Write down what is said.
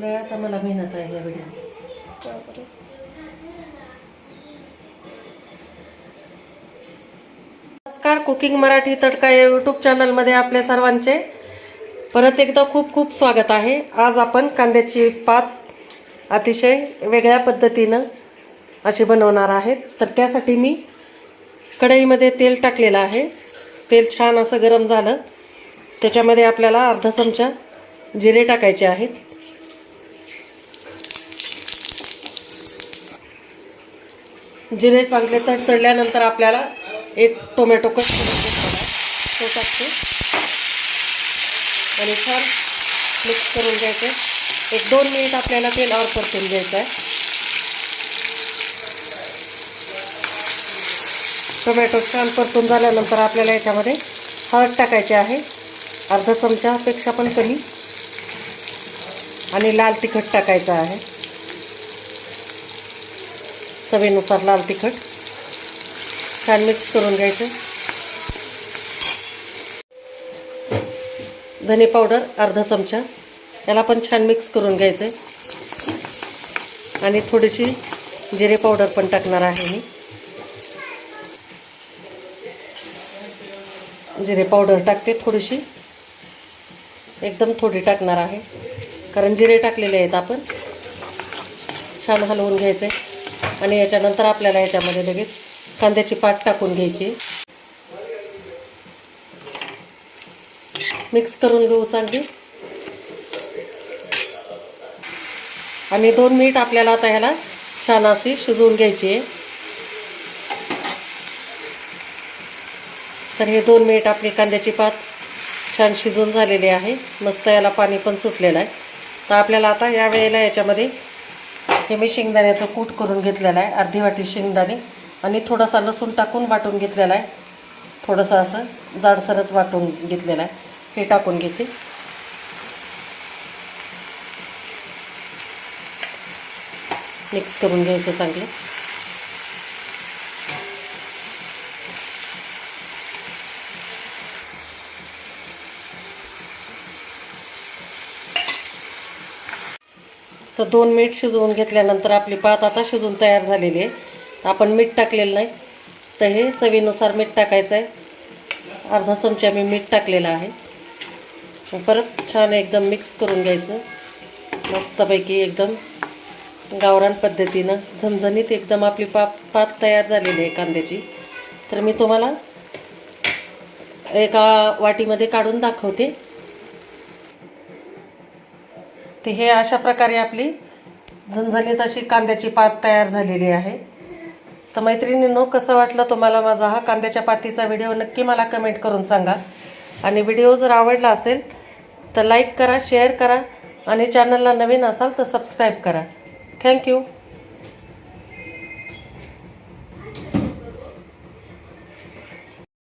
लय आता मला मेहनत आहे या व्हिडिओ. नमस्कार कुकिंग मराठी तडका या यूट्यूब चॅनलमध्ये आपल्या सर्वांचे. परत एकदा खूप खूप स्वागत आहे. आज आपण कांद्याची पात अतिशय वेगळ्या पद्धतीनं अशी बनवणार आहेत. तर त्यासाठी मी कढईमध्ये तेल टाकलेलं आहे. तेल छान असं गरम झालं. त्याच्यामध्ये आपल्याला अर्धा चमचा जिरे टाकायचे आहेत. जिरे चांगले तडतडल्यानंतर आपल्याला एक टोमॅटो कट तो टाकतो. आणि छान मिक्स करून घ्यायचं. एक दोन मिनिट आपल्याला तेलावर परतून घ्यायचं आहे टोमॅटो छान परतून झाल्यानंतर आपल्याला याच्यामध्ये हळद टाकायची आहे. अर्धा चमचापेक्षा पण कमी. आणि लाल तिखट टाकायचं आहे. चवीनुसार लाल तिखट. छान मिक्स करून घ्यायचं. धने पावडर अर्धा चमचा. याला पण छान मिक्स करून घ्यायचं. आहे आणि थोडीशी जिरे पावडर पण टाकणार आहे मी. जिरे पावडर टाकते थोडीशी. एकदम थोडी टाकणार आहे. कारण जिरे टाकलेले आहेत आपण. छान हलवून घ्यायचं. आहे आणि याच्यानंतर आपल्याला याच्यामध्ये लगेच कांद्याची पाट टाकून घ्यायची. मिक्स करून घेऊ चांगली. आणि दोन मिनिट आपल्याला आता ह्याला छान अशी शिजवून घ्यायची आहे. तर हे दोन मिनिट आपली कांद्याची पात छान शिजून झालेली आहे. मस्त याला पाणी पण सुटलेलं आहे. तर आपल्याला आता या वेळेला याच्यामध्ये हे मी शेंगदाण्याचं कूट करून घेतलेलं आहे. अर्धी वाटी शेंगदाणे आणि थोडासा लसूण टाकून वाटून घेतलेला आहे. थोडंसं असं जाडसरच वाटून घेतलेलं आहे. हे टाकून घेते. मिक्स करून घ्यायचं चांगलं. तर दोन मीठ शिजवून घेतल्यानंतर आपली पात आता शिजून तयार झालेली आहे. आपण मीठ टाकलेलं नाही. तर हे चवीनुसार मीठ टाकायचं आहे. अर्धा चमचा मी मीठ टाकलेलं आहे. परत छान एकदम मिक्स करून घ्यायचं. मस्तपैकी एकदम गावरान पद्धतीनं झणझणीत एकदम आपली पा पात तयार झालेली आहे कांद्याची. तर मी तुम्हाला एका वाटीमध्ये काढून दाखवते. ते हे अशा प्रकारे आपली झणझणीत अशी कांद्याची पात तयार झालेली आहे. तर मैत्रिणींनो कसं वाटलं तुम्हाला माझा हा कांद्याच्या पातीचा व्हिडिओ? नक्की मला कमेंट करून सांगा. आणि व्हिडिओ जर आवडला असेल तर लाईक करा शेअर करा आणि चॅनलला नवीन असाल तर सबस्क्राईब करा. थँक्यू